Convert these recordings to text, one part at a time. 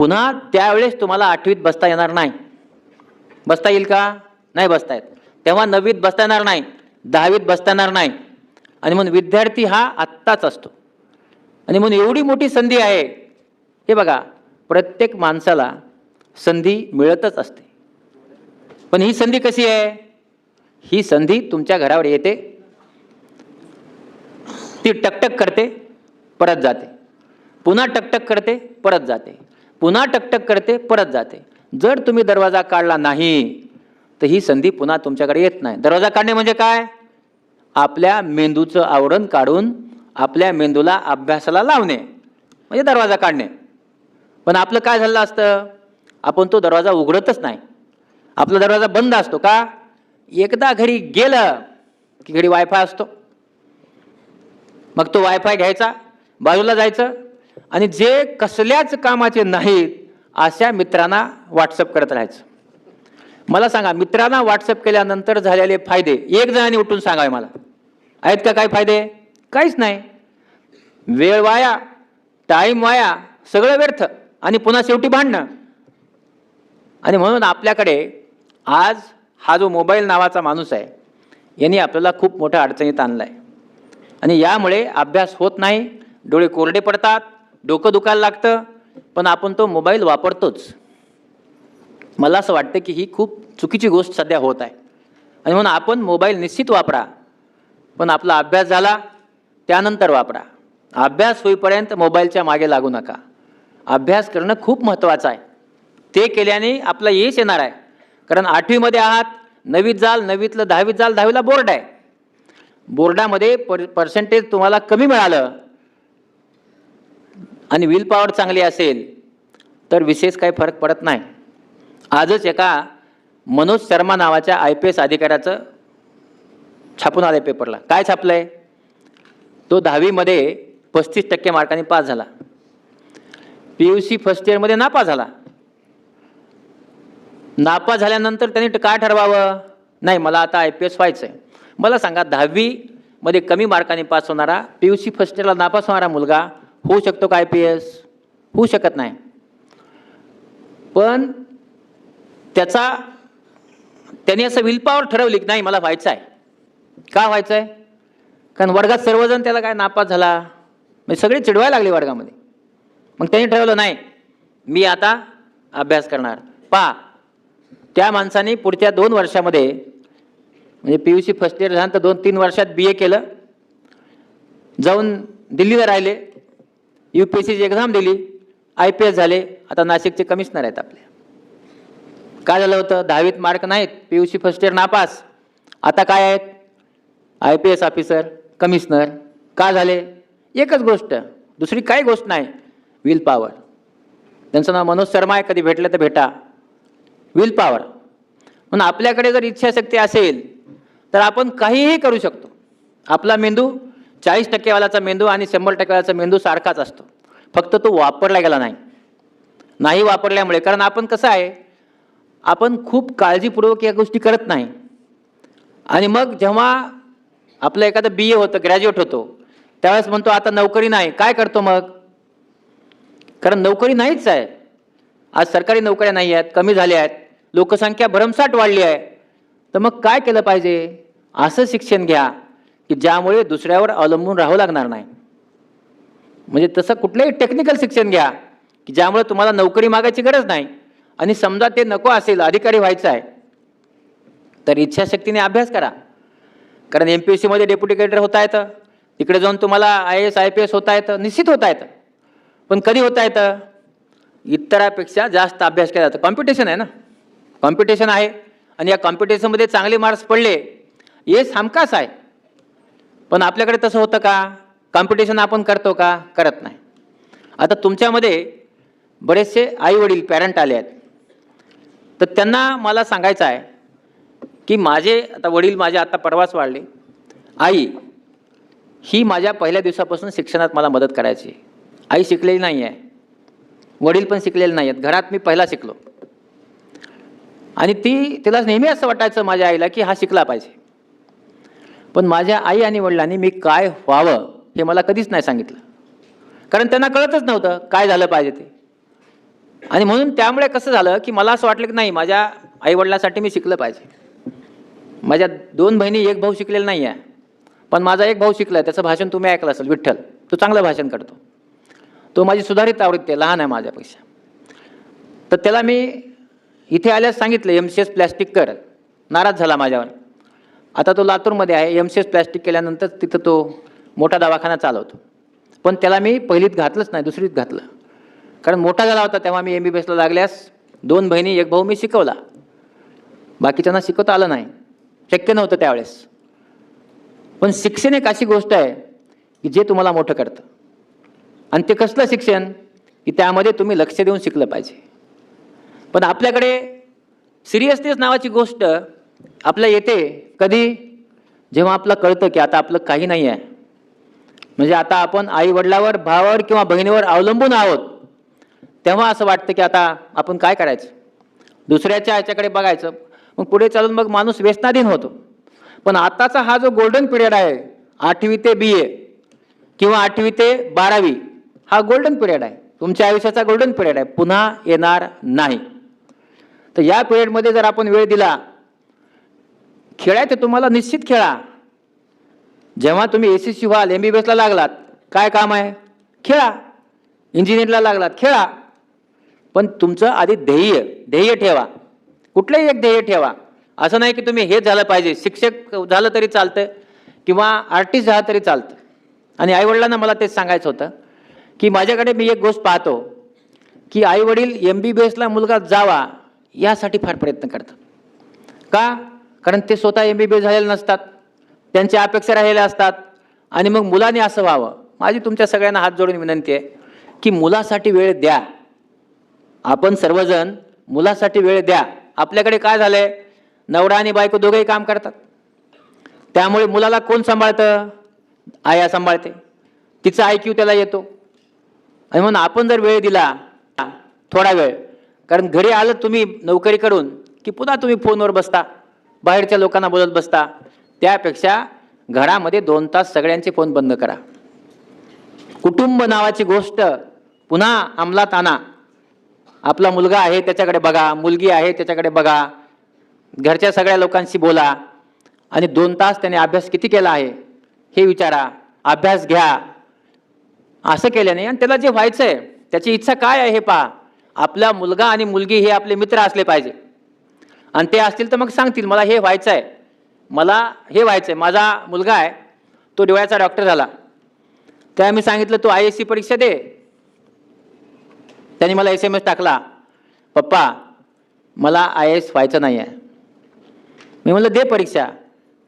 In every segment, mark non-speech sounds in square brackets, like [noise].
पुन्हा त्यावेळेस तुम्हाला आठवीत बसता येणार नाही. बसता येईल का? नाही बसता येत. तेव्हा नववीत बसता येणार नाही. दहावीत बसता येणार नाही. आणि म्हणून विद्यार्थी हा आत्ताच असतो. आणि म्हणून एवढी मोठी संधी आहे. हे बघा प्रत्येक माणसाला संधी मिळतच असते. पण ही संधी कशी आहे? ही संधी तुमच्या घरावर येते. ती टकटक करते परत जाते. पुन्हा टकटक करते परत जाते. पुन्हा टकटक करते परत जाते. जर तुम्ही दरवाजा काढला नाही तर ही संधी पुन्हा तुमच्याकडे येत नाही. दरवाजा काढणे म्हणजे काय? आपल्या मेंदूचं आवरण काढून आपल्या मेंदूला अभ्यासाला लावणे म्हणजे दरवाजा काढणे. पण आपलं काय झालं असतं? आपण तो दरवाजा उघडतच नाही. आपला दरवाजा बंद असतो का? एकदा घरी गेलं की घरी वायफाय असतो. मग तो वायफाय घ्यायचा बाजूला जायचं आणि जे कसल्याच कामाचे नाहीत अशा मित्रांना व्हॉट्सअप करत राहायचं. मला सांगा मित्रांना व्हॉट्सअप केल्यानंतर झालेले फायदे एक जणांनी उठून सांगावे मला. आहेत का काय फायदे? काहीच नाही. वेळ वाया टाईम वाया सगळं व्यर्थ. आणि पुन्हा शेवटी भांडणं. आणि म्हणून आपल्याकडे आज हा जो मोबाईल नावाचा माणूस आहे यांनी आपल्याला खूप मोठ्या अडचणीत आणला आहे आणि यामुळे अभ्यास होत नाही डोळे कोरडे पडतात डोकं दुखायला लागतं पण आपण तो मोबाईल वापरतोच. मला असं वाटतं की ही खूप चुकीची गोष्ट सध्या होत आहे. आणि म्हणून आपण मोबाईल निश्चित वापरा पण आपला अभ्यास झाला त्यानंतर वापरा. अभ्यास होईपर्यंत मोबाईलच्या मागे लागू नका. अभ्यास करणं खूप महत्त्वाचं आहे. ते केल्याने आपला यश येणार आहे. कारण आठवीमध्ये आहात नवीत जाल नवीतलं दहावीत जाल दहावीला बोर्ड आहे. बोर्डामध्ये पर पर्सेंटेज तुम्हाला कमी मिळालं आणि विल पॉवर चांगली असेल तर विशेष काही फरक पडत नाही. आजच एका मनोज शर्मा नावाच्या आय पी एस अधिकाऱ्याचं छापून आलं पेपरला. काय छापलं आहे तो दहावीमध्ये पस्तीस टक्के मार्कांनी पास झाला. पी यू सी फर्स्ट इयरमध्ये नापास झाला. नापास झाल्यानंतर त्यांनी काय ठरवावं? नाही मला आता आय पी एस व्हायचं आहे मला सांगा दहावीमध्ये कमी मार्काने पास होणारा पी यू सी फर्स्ट इयरला नापास होणारा मुलगा होऊ शकतो का आय पी एस होऊ शकत नाही. पण त्याचा त्याने असं विलपावर ठरवली की नाही मला व्हायचं आहे का व्हायचं आहे कारण वर्गात सर्वजण त्याला काय नापास झाला? म्हणजे सगळे चिडवायला लागले वर्गामध्ये. मग त्यांनी ठरवलं नाही मी आता अभ्यास करणार. पहा त्या माणसाने पुढच्या दोन वर्षामध्ये म्हणजे P U C first year झाल्यानंतर दोन तीन वर्षात बी ए केलं. जाऊन दिल्लीला राहिले. यू पी एस सीची एक्झाम दिली आय पी एस झाले आता नाशिकचे कमिशनर आहेत आपले. काय झालं होतं? दहावीत मार्क नाहीत P U C first year नापास. आता काय आहेत? I P S officer commissioner का झाले? एकच गोष्ट दुसरी काही गोष्ट नाही. विल पॉवर त्यांचं नाव मनोज शर्मा आहे कधी भेटलं तर भेटा. विल पॉवर म्हणून आपल्याकडे जर इच्छाशक्ती असेल तर आपण काहीही करू शकतो. आपला मेंदू चाळीस टक्केवाल्याचा मेंदू आणि शंभर टक्केवाल्याचा मेंदू सारखाच असतो. फक्त तो वापरला गेला नाही. नाही वापरल्यामुळे कारण आपण कसं आहे आपण खूप काळजीपूर्वक या गोष्टी करत नाही. आणि मग जेव्हा आपलं एखादं बी ए होतं ग्रॅज्युएट होतो त्यावेळेस म्हणतो आता नोकरी नाही. काय करतो मग? कारण नोकरी नाहीच आहे. आज सरकारी नोकऱ्या नाही आहेत कमी झाल्या आहेत लोकसंख्या भरमसाठ वाढली आहे. तर मग काय केलं पाहिजे? असं शिक्षण घ्या. की ज्यामुळे दुसऱ्यावर अवलंबून राहावं लागणार नाही. म्हणजे तसं कुठलंही टेक्निकल शिक्षण घ्या की ज्यामुळे तुम्हाला नोकरी मागायची गरज नाही. आणि समजा ते नको असेल अधिकारी व्हायचं आहे तर इच्छाशक्तीने अभ्यास करा. कारण एम पी एस सीमध्ये डेप्युटी कलेक्टर होता येतं. तिकडे जाऊन तुम्हाला I S I P S होता येतं. निश्चित होता येतं. पण कधी होता येतं? इतरापेक्षा जास्त अभ्यास केला जातो. कॉम्पिटिशन आहे ना? कॉम्पिटिशन आहे. आणि या कॉम्पिटिशनमध्ये चांगले मार्क्स पडले. हे हमखास आहे. पण आपल्याकडे तसं होतं का? कॉम्पिटिशन आपण करतो का? करत नाही. आता तुमच्यामध्ये बरेचसे आईवडील पॅरंट पॅरेंट आले आहेत. तर त्यांना मला सांगायचं आहे की माझे आता वडील माझे आता परवाच वाढले. आई ही माझ्या पहिल्या दिवसापासून शिक्षणात मला मदत करायची. आई शिकलेली नाही आहे वडील पण शिकलेले नाही आहेत घरात मी पहिला शिकलो. आणि ती तिला नेहमी असं वाटायचं माझ्या आईला की हा शिकला पाहिजे. पण माझ्या आई आणि वडिलांनी मी काय व्हावं हे मला कधीच नाही सांगितलं. कारण त्यांना कळतच नव्हतं काय झालं पाहिजे ते. आणि म्हणून त्यामुळे कसं झालं की मला असं वाटलं की नाही माझ्या आईवडिलांसाठी मी शिकलं पाहिजे. माझ्या दोन बहिणी एक भाऊ शिकलेला नाही आहे पण माझा एक भाऊ शिकला त्याचं भाषण तुम्ही ऐकलं असेल विठ्ठल. तो चांगलं भाषण करतो. तो माझी सुधारित आवृत्ती आहे लहान आहे माझ्यापेक्षा. तर त्याला मी इथे आल्यास सांगितलं एम सी एस प्लॅस्टिक कर. नाराज झाला माझ्यावर. आता तो लातूरमध्ये आहे एम सी एस प्लॅस्टिक केल्यानंतर तिथं तो मोठा दवाखाना चालवतो. पण त्याला मी पहिलीत घातलंच नाही दुसरीत घातलं. कारण मोठा झाला होता तेव्हा मी एम बी बी एसला लागल्यास दोन बहिणी एक भाऊ मी शिकवला. बाकीच्यांना शिकवता आलं नाही. शक्य नव्हतं त्यावेळेस. पण शिक्षण एक अशी गोष्ट आहे की जे तुम्हाला मोठं करतं. आणि ते कसलं शिक्षण? की त्यामध्ये तुम्ही लक्ष देऊन शिकलं पाहिजे. पण आपल्याकडे सिरियसनेस नावाची गोष्ट आपल्या येते. कधी? जेव्हा आपलं कळतं की आता आपलं काही नाही आहे म्हणजे आता आपण आई वडिलावर भावावर किंवा बहिणीवर अवलंबून आहोत. तेव्हा असं वाटतं की आता आपण काय करायचं? दुसऱ्याच्या ह्याच्याकडे बघायचं. मग पुढे चालून मग माणूस व्यसनाधीन होतो. पण आताचा हा जो गोल्डन पिरियड आहे आठवी ते बी ए किंवा आठवी ते बारावी हा गोल्डन पिरियड आहे. तुमच्या आयुष्याचा गोल्डन पिरियड आहे. पुन्हा येणार नाही. तर या पिरियडमध्ये जर आपण वेळ दिला खेळायचं तुम्हाला निश्चित खेळा. जेव्हा तुम्ही एस एस सी व्हाल एम बी बी एसला लागलात काय काम आहे? खेळा. इंजिनिअरिंगला लागलात खेळा. पण तुमचं आधी ध्येय ध्येय ठेवा. कुठलंही एक ध्येय ठेवा. असं नाही की तुम्ही हेच झालं पाहिजे. शिक्षक झालं तरी चालतं किंवा आर्टिस्ट झालं तरी चालतं आणि आईवडिलांना मला तेच सांगायचं होतं की माझ्याकडे मी एक गोष्ट पाहतो की आईवडील एम बी बी एसला मुलगा जावा यासाठी फार प्रयत्न करतात. का? कारण ते स्वतः एम बी बी झालेले नसतात. त्यांच्या अपेक्षा राहिलेल्या असतात. आणि मग मुलाने असं व्हावं. माझी तुमच्या सगळ्यांना हात जोडून विनंती आहे की मुलासाठी वेळ द्या. आपण सर्वजण मुलासाठी वेळ द्या. आपल्याकडे काय झालंय? नवरा आणि बायको दोघंही काम करतात. त्यामुळे मुलाला कोण सांभाळतं? आया सांभाळते. तिचा आय क्यू त्याला येतो. आणि म्हणून आपण जर वेळ दिला थोडा वेळ कारण घरी आलं तुम्ही नोकरी करून की पुन्हा तुम्ही फोनवर बसता. बाहेरच्या लोकांना बोलत बसता त्यापेक्षा घरामध्ये दोन तास सगळ्यांचे फोन बंद करा. कुटुंब नावाची गोष्ट पुन्हा अंमलात आणा. आपला मुलगा आहे त्याच्याकडे बघा मुलगी आहे त्याच्याकडे बघा घरच्या सगळ्या लोकांशी बोला आणि दोन तास त्याने अभ्यास किती केला आहे हे विचारा अभ्यास घ्या. असं केल्याने आणि त्याला जे व्हायचं आहे त्याची इच्छा काय आहे हे पहा. आपला मुलगा आणि मुलगी हे आपले मित्र असले पाहिजे. आणि ते असतील तर मग सांगतील मला हे व्हायचं आहे. मला हे व्हायचं आहे. माझा मुलगा आहे तो डोळ्याचा डॉक्टर झाला. त्या मी सांगितलं तू आय एस सी परीक्षा दे. त्यांनी मला एस एम एस टाकला. पप्पा मला आय एस व्हायचं नाही आहे मी म्हणलं दे परीक्षा.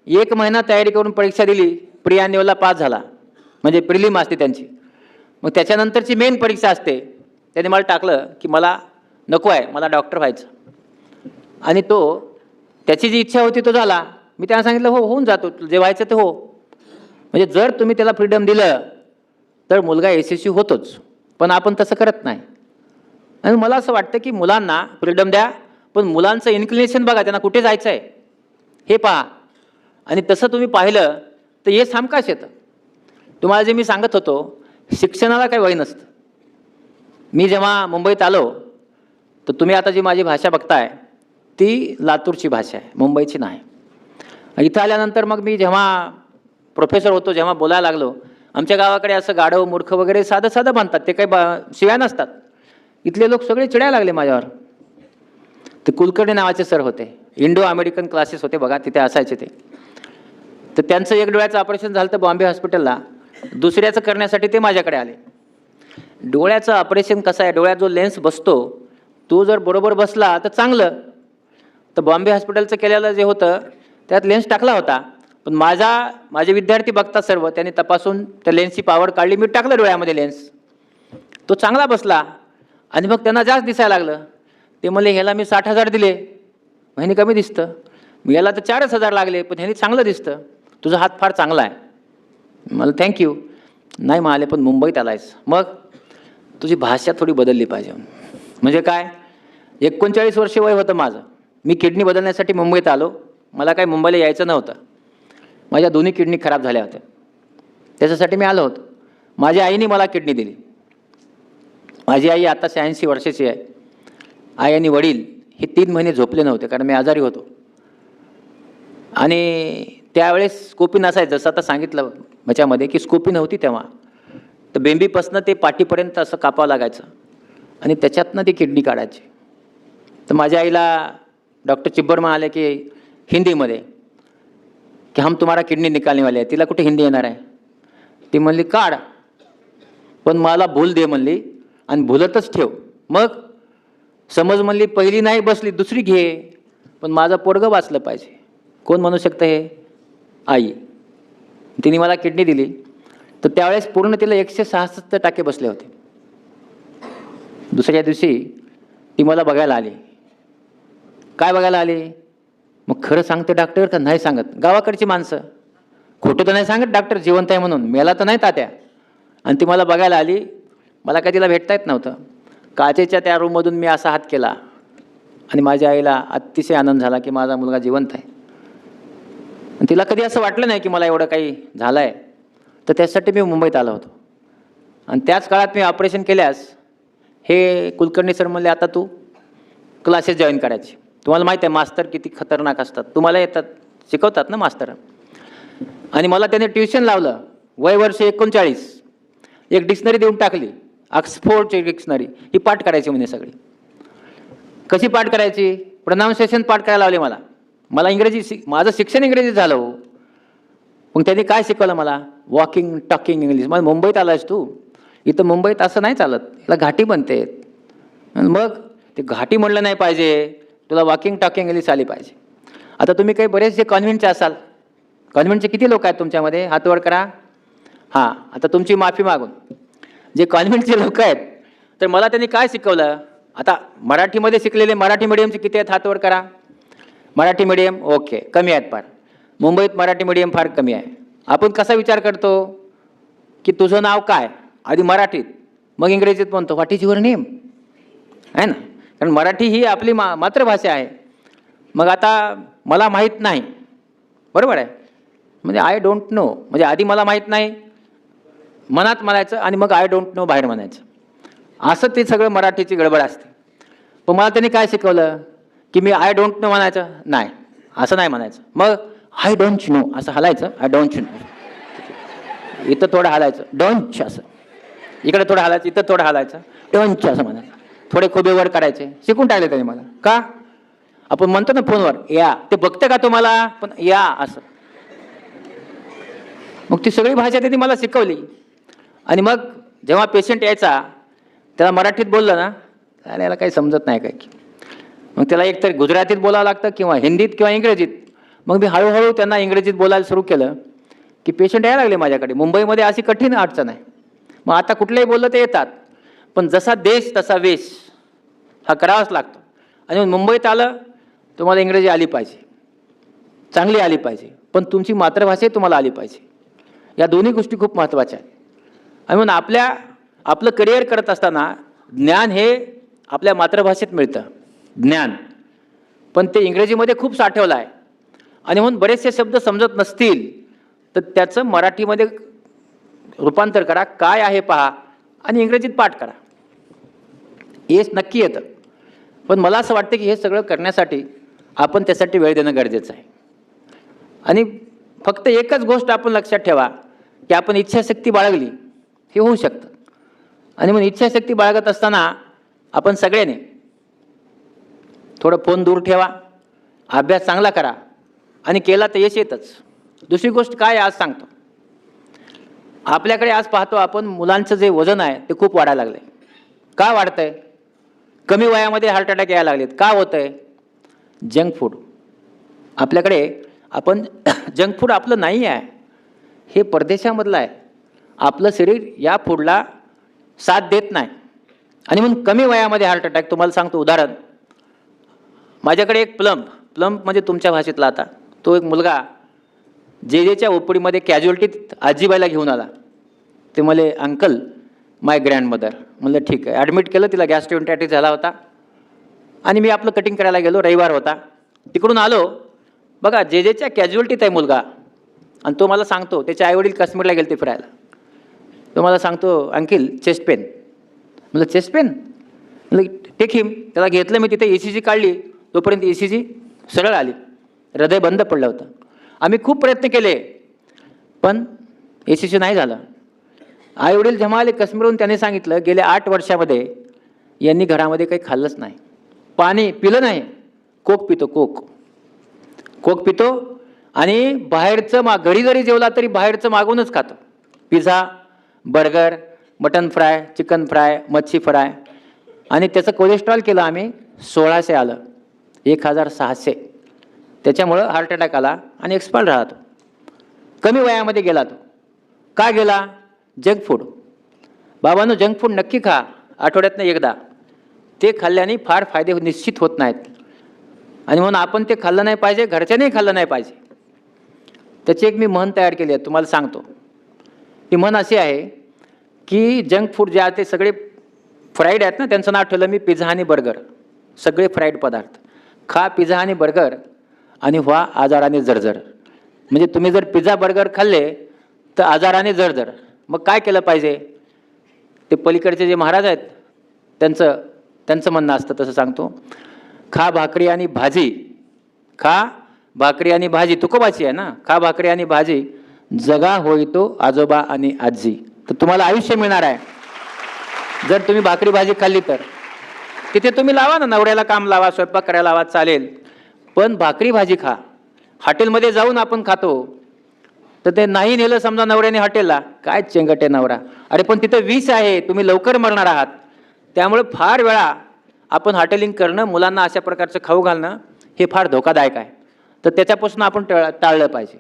एक महिना तयारी करून परीक्षा दिली. प्रियान्यवला पास झाला. म्हणजे प्रिलिम असते त्यांची. मग त्याच्यानंतरची मेन परीक्षा असते. त्याने मला टाकलं की मला नको आहे. मला डॉक्टर व्हायचं. आणि तो त्याची जी इच्छा होती तो झाला. मी त्यांना सांगितलं हो होऊन जातो. जे व्हायचं ते हो. म्हणजे जर तुम्ही त्याला फ्रीडम दिलं तर मुलगा यशस्वी होतोच. पण आपण तसं करत नाही. आणि मला असं वाटतं की मुलांना फ्रीडम द्या पण मुलांचं इन्क्लिनेशन बघा त्यांना कुठे जायचं आहे हे पहा. आणि तसं तुम्ही पाहिलं तर हे सामकाश येतं. तुम्हाला जे मी सांगत होतो शिक्षणाला काही वय नसतं. मी जेव्हा मुंबईत आलो तर तुम्ही आता जी माझी भाषा बघताय ती लातूरची भाषा आहे मुंबईची नाही. इथं आल्यानंतर मग मी जेव्हा प्रोफेसर होतो जेव्हा बोलायला लागलो आमच्या गावाकडे असं गाढव मूर्ख वगैरे साधं साधं बांधतात ते काही बा शिव्या नसतात. इथले लोक सगळे चिडायला लागले माझ्यावर. ते कुलकर्णी नावाचे सर होते इंडो अमेरिकन क्लासेस होते बघा तिथे असायचे ते. तर त्यांचं एक डोळ्याचं ऑपरेशन झालं तर बॉम्बे हॉस्पिटलला दुसऱ्याचं करण्यासाठी ते माझ्याकडे आले. डोळ्याचं ऑपरेशन कसं आहे डोळ्यात जो लेन्स बसतो तो जर बरोबर बसला तर चांगलं. तर बॉम्बे हॉस्पिटलचं केलेलं जे होतं त्यात लेन्स टाकला होता. पण माझा माझे विद्यार्थी बघतात सर्व त्यांनी तपासून त्या लेन्सची पावर काढली. मी टाकलं डोळ्यामध्ये लेन्स. तो चांगला बसला. आणि मग त्यांना जास्त दिसायला लागलं. ते म्हणले ह्याला मी साठ हजार दिले. ह्याने कमी दिसतं. मी याला तर चारच हजार लागले पण ह्याने चांगलं दिसतं. तुझा हात फार चांगला आहे. मला थँक्यू नाही म्हणाले पण मुंबईत आलायस. मग तुझी भाषा थोडी बदलली पाहिजे. म्हणजे काय? एकोणचाळीस वर्ष वय होतं माझं. मी किडनी बदलण्यासाठी मुंबईत आलो. मला काही मुंबईला यायचं नव्हतं. माझ्या दोन्ही किडनी खराब झाल्या होत्या. त्याच्यासाठी मी आलो होतो. माझ्या आईने मला किडनी दिली. माझी आई आता शहाऐंशी वर्षाची आहे. आई आणि वडील हे तीन महिने झोपले नव्हते कारण मी आजारी होतो. आणि त्यावेळेस स्कोपी नसायचं. जसं आता सांगितलं ह्याच्यामध्ये की स्कोपी नव्हती तेव्हा. तर बेंबीपासनं ते पाठीपर्यंत असं कापावं लागायचं. आणि त्याच्यातनं ती किडनी काढायची. तर माझ्या आईला डॉक्टर चिब्बर म्हणाले की हिंदीमध्ये की हम तुम्हाला किडनी निकालने वाले आहे तिला कुठे हिंदी येणार आहे? ती म्हणली काढ. पण मला भूल दे म्हणली आणि भुलतच ठेव. मग समज म्हणली पहिली नाही बसली दुसरी घे. पण माझं पोरगं वाचलं पाहिजे. कोण म्हणू शकतं हे? आई. तिने मला किडनी दिली. तर त्यावेळेस पूर्ण तिला एकशे सहासष्ट टाके बसले होते. दुसऱ्या दिवशी ती मला बघायला आली. काय बघायला आली? मग खरं सांगते डॉक्टर का नाही सांगत? गावाकडची माणसं. खोटं तर नाही सांगत डॉक्टर जिवंत आहे म्हणून. मेला तर नाही तात्या. आणि ती मला बघायला आली. मला काय तिला भेटता येत नव्हतं. काचेच्या त्या रूममधून मी असा हात केला. आणि माझ्या आईला अतिशय आनंद झाला की माझा मुलगा जिवंत आहे. आणि तिला कधी असं वाटलं नाही की मला एवढं काही झालं आहे तर त्यासाठी मी मुंबईत आलो होतो. आणि त्याच काळात मी ऑपरेशन केल्यास हे कुलकर्णी सर म्हणले आता तू क्लासेस जॉईन करायची. तुम्हाला माहीत आहे मास्तर किती खतरनाक असतात. तुम्हाला येतात शिकवतात ना मास्तर. आणि मला त्याने ट्युशन लावलं वय वर्ष एकोणचाळीस. एक डिक्शनरी देऊन टाकली ऑक्सफोर्डची डिक्शनरी. ही पाठ करायची म्हणे सगळी. कशी पाठ करायची? प्रनाऊन्सिएशन पाठ करायला लावले मला. मला इंग्रजी शिक माझं शिक्षण इंग्रजी झालं हो. मग त्यांनी काय शिकवलं मला? वॉकिंग टॉकिंग इंग्लिश मग मुंबईत आलास तू. इथं मुंबईत असं नाही चालत. याला घाटी बनते मग? ते घाटी म्हणलं नाही पाहिजे. तुला वॉकिंग टॉकिंग इंग्लिश आली पाहिजे. आता तुम्ही काही बरेचसे कॉन्व्हेंटचे असाल. कॉन्व्हेंटचे किती लोक आहेत तुमच्यामध्ये? हातवर करा. हां आता तुमची माफी मागून. जे कॉन्व्हेंटचे लोक आहेत तर मला त्यांनी काय शिकवलं? आता मराठीमध्ये शिकलेले मराठी मिडियमचे किती आहेत? हातवर करा. मराठी मिडियम ओके कमी आहेत फार. मुंबईत मराठी मिडियम फार कमी आहे. आपण कसा विचार करतो? की तुझं नाव काय? आधी मराठीत. मग इंग्रजीत म्हणतो व्हॉट इज युअर नेम आहे ना? कारण मराठी ही आपली मा मातृभाषा आहे. मग आता मला माहीत नाही. बरोबर आहे? म्हणजे आय डोंट नो म्हणजे आधी मला माहीत नाही. मनात म्हणायचं आणि मग आय डोंट नो बाहेर म्हणायचं. असं ते सगळं मराठीची गडबड असते. पण मला त्यांनी काय शिकवलं? की मी आय डोंट नो म्हणायचं? नाही. असं नाही म्हणायचं. मग आय डोंट नो असं हलायचं. आय डोंट नो इथं थोडं हलायचं. डोंच असं. इकडे थोडं हलायचं. इथं थोडं हलायचं. डोंच असं म्हणायचं. थोडे खोबेवर करायचे शिकून टाकले त्याने मला. का? आपण म्हणतो ना फोनवर या. ते बघतं का तुम्हाला? पण या असं. मग ती सगळी भाषा त्यांनी मला शिकवली. आणि मग जेव्हा पेशंट यायचा त्याला मराठीत बोललं ना त्याला याला काही समजत नाही काय की मग त्याला एकतर गुजरातीत बोलावं लागतं किंवा हिंदीत किंवा इंग्रजीत. मग मी हळूहळू त्यांना इंग्रजीत बोलायला सुरू केलं की पेशंट यायला लागले माझ्याकडे. मुंबईमध्ये अशी कठीण अडचण आहे. मग आता कुठलंही बोललं ते येतात. पण जसा देश तसा वेश. हा करावाच लागतो. आणि मुंबईत आलं तुम्हाला इंग्रजी आली पाहिजे. चांगली आली पाहिजे. पण तुमची मातृभाषाही तुम्हाला आली पाहिजे. या दोन्ही गोष्टी खूप महत्त्वाच्या आहेत. आणि म्हणून आपल्या आपलं करिअर करत असताना ज्ञान हे आपल्या मातृभाषेत मिळतं. ज्ञान. पण ते इंग्रजीमध्ये खूप साठवलं आहे. आणि म्हणून बरेचसे शब्द समजत नसतील तर त्याचं मराठीमध्ये रूपांतर करा. काय आहे पहा. आणि इंग्रजीत पाठ करा. हेच नक्की येतं. पण मला असं वाटतं की हे सगळं करण्यासाठी आपण त्यासाठी वेळ देणं गरजेचं आहे. आणि फक्त एकच गोष्ट आपण लक्षात ठेवा की आपण इच्छाशक्ती बाळगली हे होऊ शकतं. आणि मग इच्छाशक्ती बाळगत असताना आपण सगळ्याने थोडं फोन दूर ठेवा अभ्यास चांगला करा आणि केला तर यश येतच. दुसरी गोष्ट काय आज सांगतो. आपल्याकडे आज पाहतो आपण मुलांचं जे वजन आहे ते खूप वाढायला लागलं आहे का वाढतं आहे कमी वयामध्ये हार्ट अटॅक यायला लागलेत. का होतं आहे जंक फूड आपल्याकडे आपण [coughs] जंक फूड आपलं नाही आहे. हे परदेशामधलं आहे. आपलं शरीर या फूडला साथ देत नाही. आणि म्हणून कमी वयामध्ये हार्ट अटॅक तुम्हाला सांगतो उदाहरण. माझ्याकडे एक प्लंप प्लंप म्हणजे तुमच्या भाषेतला आता. तो एक मुलगा जे जेच्या ओपडीमध्ये कॅज्युअल्टीत आजीबाईला घेऊन आला. ते मला अंकल माय ग्रँडमदर म्हणलं ठीक आहे. ॲडमिट केलं तिला गॅस्ट्रोएंटॅटिस झाला होता. आणि मी आपलं कटिंग करायला गेलो रविवार होता. तिकडून आलो. बघा जे जेच्या कॅज्युअल्टीत आहे मुलगा आणि तो मला सांगतो त्याचे आईवडील काश्मीरला गेले ते फिरायला. तो मला सांगतो अंकिल चेस्ट पेन म्हणलं चेस्ट पेन म्हणलं हिम त्याला घेतलं मी तिथे ए सी जी काढली. तोपर्यंत ए सी जी सरळ आली. हृदय बंद पडलं होतं. आम्ही खूप प्रयत्न केले पण ए सी नाही झालं. आई वडील जेव्हा आले काश्मीरहून त्याने सांगितलं गेल्या आठ वर्षामध्ये यांनी घरामध्ये काही खाल्लंच नाही. पाणी पिलं नाही. कोक पितो कोक. कोक पितो आणि बाहेरचं मा घरी जरी जेवला तरी बाहेरचं मागूनच खातो. Pizza burger mutton fry chicken fry मच्छी फ्राय. आणि त्याचं कोलेस्ट्रॉल केलं आम्ही सोळाशे आलं. एक हजार सहाशे. त्याच्यामुळं हार्ट अटॅक आला आणि एक्सपायर राहतो. कमी वयामध्ये गेला तो. का गेला? Junk food. बाबांनो जंक फूड नक्की खा. आठवड्यातनं एकदा. ते खाल्ल्याने फार फायदे निश्चित होत नाहीत. आणि म्हणून आपण ते खाल्लं नाही पाहिजे घरच्यानेही खाल्लं नाही पाहिजे. त्याची एक मी म्हण तयार केली आहे तुम्हाला सांगतो. ती म्हण अशी आहे की जंक फूड जे आहे ते सगळे फ्राईड आहेत ना त्यांचं नाव ठेवलं मी पिझ्झा आणि बर्गर. सगळे फ्राईड पदार्थ. खा पिझ्झा आणि बर्गर आणि व्हा आजाराने जर्जर. म्हणजे तुम्ही जर पिझ्झा बर्गर खाल्ले तर आजाराने जर्जर. मग काय केलं पाहिजे? ते पलीकडचे जे महाराज आहेत त्यांचं त्यांचं म्हणणं असतं तसं सांगतो. खा भाकरी आणि भाजी. खा भाकरी आणि भाजी. तुकोबाची आहे ना? खा भाकरी आणि भाजी. जगा होईतो आजोबा आणि आजी. तर तुम्हाला आयुष्य मिळणार आहे. जर तुम्ही भाकरी भाजी खाल्ली तर. तिथे तुम्ही लावा ना नवऱ्याला काम लावा स्वयंपाक करायला लावा चालेल. पण भाकरी भाजी खा. हॉटेलमध्ये जाऊन आपण खातो. तर ते नाही नेलं समजा नवऱ्याने हॉटेलला. काय चेंगट आहे नवरा. अरे पण तिथं वीस आहे तुम्ही लवकर मरणार आहात. त्यामुळे फार वेळा आपण हॉटेलिंग करणं मुलांना अशा प्रकारचं खाऊ घालणं हे फार धोकादायक आहे. तर त्याच्यापासून आपण टळ टाळलं पाहिजे.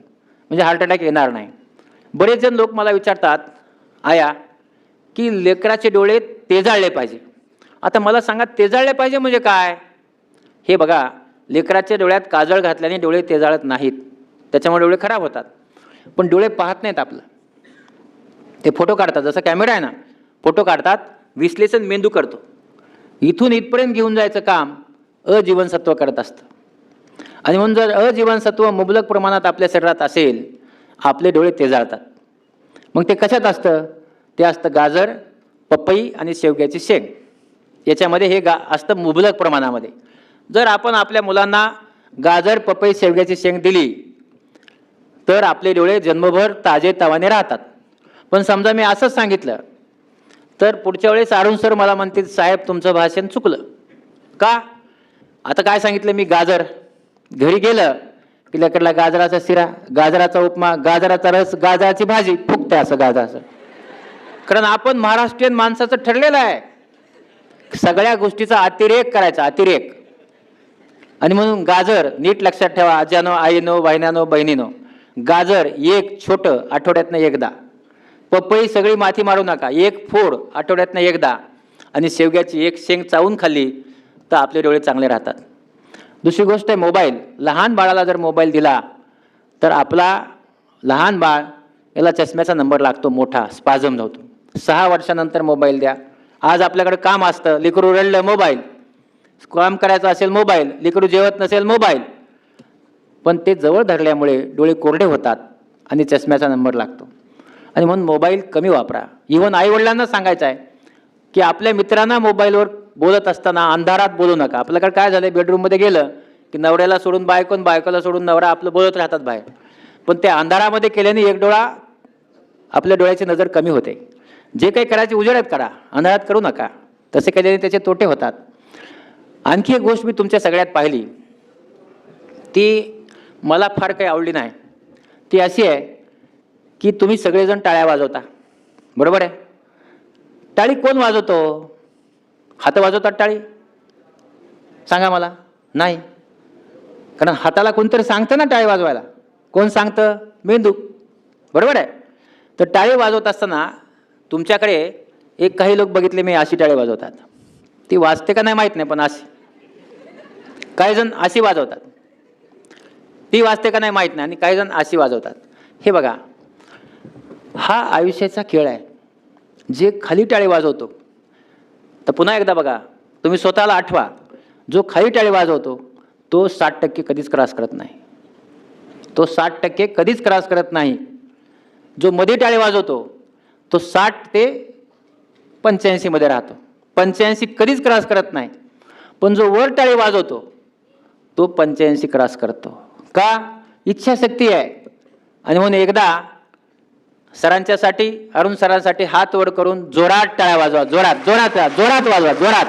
म्हणजे हार्ट अटॅक येणार नाही. बरेच जण लोक मला विचारतात आया की लेकराचे डोळे तेजाळले पाहिजे. आता मला सांगा तेजाळले पाहिजे म्हणजे काय? हे बघा लेकराच्या डोळ्यात काजळ घातल्याने डोळे तेजाळत नाहीत. त्याच्यामुळे डोळे खराब होतात. पण डोळे पाहत नाहीत आपलं. ते फोटो काढतात. जसं कॅमेरा आहे ना फोटो काढतात विश्लेषण मेंदू करतो. इथून इथपर्यंत घेऊन जायचं काम अजीवनसत्व करत असतं. आणि म्हणून जर अजीवनसत्व मुबलक प्रमाणात आपल्या शरीरात असेल आपले डोळे तेजाळतात. मग ते कशात असतं? ते असतं गाजर पपई आणि शेवग्याची शेंग. याच्यामध्ये हे गा असतं मुबलक प्रमाणामध्ये. जर आपण आपल्या मुलांना गाजर पपई शेवग्याची शेंग दिली तर आपले डोळे जन्मभर ताजे तवाने राहतात. पण समजा मी असंच सांगितलं तर पुढच्या वेळेस अरुण सर मला म्हणतील साहेब तुमचं भाषण चुकलं. का? आता काय सांगितलं मी? गाजर. घरी गेलं की लकडला गाजराचा शिरा गाजराचा उपमा गाजराचा रस गाजराची भाजी फुकते असं गाजराचं. कारण आपण महाराष्ट्रीयन माणसाचं ठरलेलं आहे. सगळ्या गोष्टीचा अतिरेक करायचा अतिरेक. आणि म्हणून गाजर नीट लक्षात ठेवा आज्यानो आईनो बहिणानो बहिणीनो. गाजर एक छोटं आठवड्यातनं एकदा. पपई सगळी माती मारू नका एक फोड आठवड्यातनं एकदा. आणि शेवग्याची एक शेंग चावून खाल्ली तर आपले डोळे चांगले राहतात. दुसरी गोष्ट आहे मोबाईल. लहान बाळाला जर मोबाईल दिला तर आपला लहान बाळ याला चष्म्याचा नंबर लागतो मोठा स्पाझम होतो. सहा वर्षानंतर मोबाईल द्या. आज आपल्याकडे काम असतं लिकरू रडलं मोबाईल. काम करायचं असेल मोबाईल लिकरू जेवत नसेल मोबाईल. पण ते जवळ धरल्यामुळे डोळे कोरडे होतात आणि चष्म्याचा नंबर लागतो. आणि म्हणून मोबाईल कमी वापरा. इव्हन आईवडिलांना सांगायचं आहे की आपल्या मित्रांना मोबाईलवर बोलत असताना अंधारात बोलू नका. आपल्याकडे काय झालं बेडरूममध्ये गेलं की नवऱ्याला सोडून बायकोन बायकोला सोडून नवरा आपलं बोलत राहतात बाहेर. पण त्या अंधारामध्ये केल्याने एक डोळा आपल्या डोळ्याची नजर कमी होते. जे काही करायचे उजेडात करा. अंधारात करू नका. तसे केल्याने त्याचे तोटे होतात. आणखी एक गोष्ट मी तुमच्या सगळ्यात पाहिली. ती मला फार काही आवडली नाही. ती अशी आहे की तुम्ही सगळेजण टाळ्या वाजवता. बरोबर आहे? टाळी कोण वाजवतो? हात वाजवतात टाळी? सांगा मला. नाही. कारण हाताला कोणतरी सांगतं ना टाळी वाजवायला. कोण सांगतं? मेंदू. बरोबर आहे? तर टाळी वाजवत असताना तुमच्याकडे एक काही लोक बघितले मी अशी टाळी वाजवतात. ती वाजते का नाही माहीत नाही पण अशी. काही जण अशी वाजवतात. ती वाजते का नाही माहीत नाही. आणि काही जण अशी वाजवतात. हे बघा हा आयुष्याचा खेळ आहे. जे खाली टाळी वाजवतो. तर पुन्हा एकदा बघा तुम्ही स्वतःला आठवा. जो खाली टाळी वाजवतो तो साठ टक्के कधीच क्रॉस करत नाही. तो साठ टक्के कधीच क्रॉस करत नाही. जो मध्ये टाळी वाजवतो तो साठ ते पंच्याऐंशीमध्ये राहतो. पंच्याऐंशी कधीच क्रॉस करत नाही. पण जो वर टाळी वाजवतो तो पंच्याऐंशी क्रॉस करतो. का? इच्छाशक्ती आहे. आणि म्हणून एकदा सरांच्यासाठी अरुण सरांसाठी हात वर करून जोरात टाळ्या वाजवा. जोरात जोरात जोरात वाजवा. जोरात.